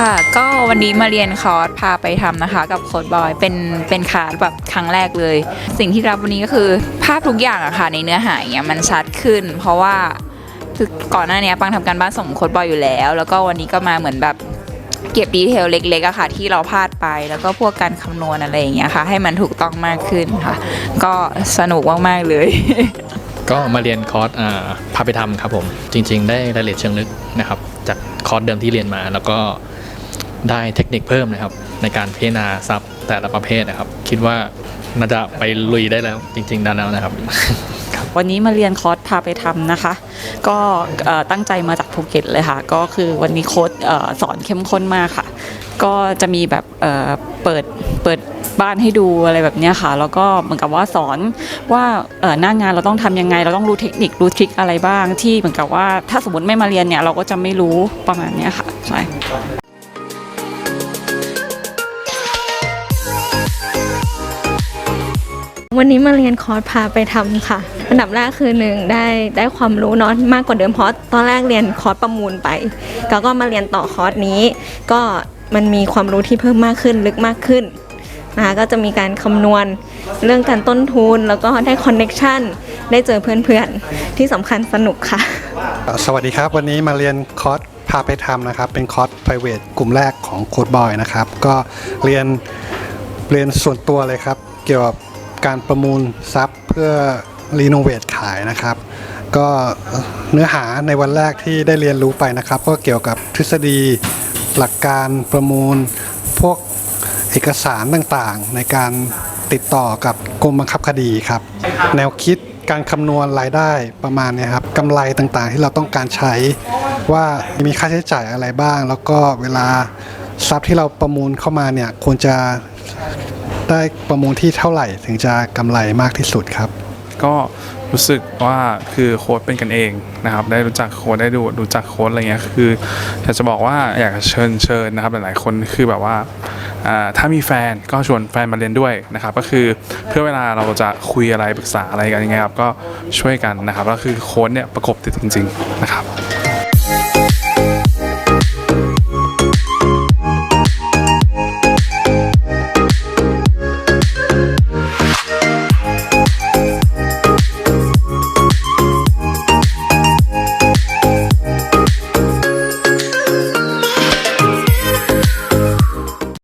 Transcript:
ค่ะก็วันนี้มาเรียนคอร์สพาไปทำนะคะ กับโค้ดบอยเป็นเป็นคลาสแบบครั้งแรกเลย สิ่งที่รับวันนี้ก็คือภาพทุกอย่างอะค่ะในเนื้อหาเงี้ยมันชัดขึ้น เพราะว่าคือก่อนหน้านี้ปังทำการบ้านส่งโค้ดบอยอยู่แล้ว แล้วก็วันนี้ก็มาเหมือนแบบเก็บดีเทลเล็กๆอะค่ะ ที่เราพลาดไปแล้วก็พวกการคำนวณอะไรอย่างเงี้ยค่ะ ให้มันถูกต้องมากขึ้นค่ะ ก็สนุกมากๆเลย ก็มาเรียนคอร์สพาไปทำครับผม จริง ๆ ได้รายละเอียดเชิงลึกนะครับ จากคอร์สเดิมที่เรียนมาแล้วก็ ได้เทคนิคเพิ่มนะครับ ในการพิจารณาซับแต่ละประเภทนะครับ คิดว่าน่าจะไปลุยได้แล้วจริงๆได้แล้วนะครับ วันนี้มาเรียนคอร์สพาไปทำนะคะ ก็ตั้งใจมาจากภูเก็ตเลยค่ะ ก็คือวันนี้โค้ดเอ่อสอนเข้มข้นมากค่ะ ก็จะมีแบบเปิดเปิดบ้านให้ดูอะไรแบบนี้ค่ะ แล้วก็เหมือนกับว่าสอนว่าหน้างานเราต้องทำยังไง เราต้องรู้เทคนิครู้ทริคอะไรบ้างที่เหมือนกับว่าถ้าสมมติไม่มาเรียนเนี่ยเราก็จะไม่รู้ประมาณนี้ค่ะใช่ วันนี้มาเรียนคอร์สพาไปทำค่ะ อันดับแรกคือหนึ่งได้ได้ความรู้เนาะมากกว่าเดิมเพราะตอนแรกเรียนคอร์สประมูลไป แล้วก็มาเรียนต่อคอร์สนี้ ก็มันมีความรู้ที่เพิ่มมากขึ้นลึกมากขึ้นนะคะก็จะมีการคำนวณเรื่องการต้นทุน แล้วก็ได้คอนเน็ชันได้เจอเพื่อนๆ ที่สำคัญสนุกค่ะ สวัสดีครับ วันนี้มาเรียนคอร์สพาไปทำนะครับ เป็นคอร์ส private กลุ่มแรกของโค้ดบอยนะครับ ก็เรียนเรียนส่วนตัวเลยครับ เกี่ยวกับ การประมูลทรัพย์เพื่อรีโนเวทขายนะครับ ก็เนื้อหาในวันแรกที่ได้เรียนรู้ไปนะครับ ก็เกี่ยวกับทฤษฎีหลักการประมูล พวกเอกสารต่างๆ ในการติดต่อกับกรมบังคับคดีครับ แนวคิดการคำนวณรายได้ประมาณเนี้ยครับกำไรต่างๆ ที่เราต้องการใช้ว่ามีค่าใช้จ่ายอะไรบ้าง แล้วก็เวลาทรัพย์ที่เราประมูลเข้ามาเนี่ยควรจะ ได้ประมูลที่เท่าไหร่ถึงจะกำไรมากที่สุดครับ ก็รู้สึกว่าคือโค้ดเป็นกันเองนะครับ ได้รู้จักโค้ดได้ดูรู้จักโค้ดอะไรเงี้ยคืออยากจะบอกว่าอยากเชิญเชิญนะครับหลายๆคนคือแบบว่าถ้ามีแฟนก็ชวนแฟนมาเรียนด้วยนะครับ ก็คือเพื่อเวลาเราจะคุยอะไรปรึกษาอะไรกันยังไงครับก็ช่วยกันนะครับแล้วคือโค้ดเนี่ยประกบติดจริง ๆ นะครับ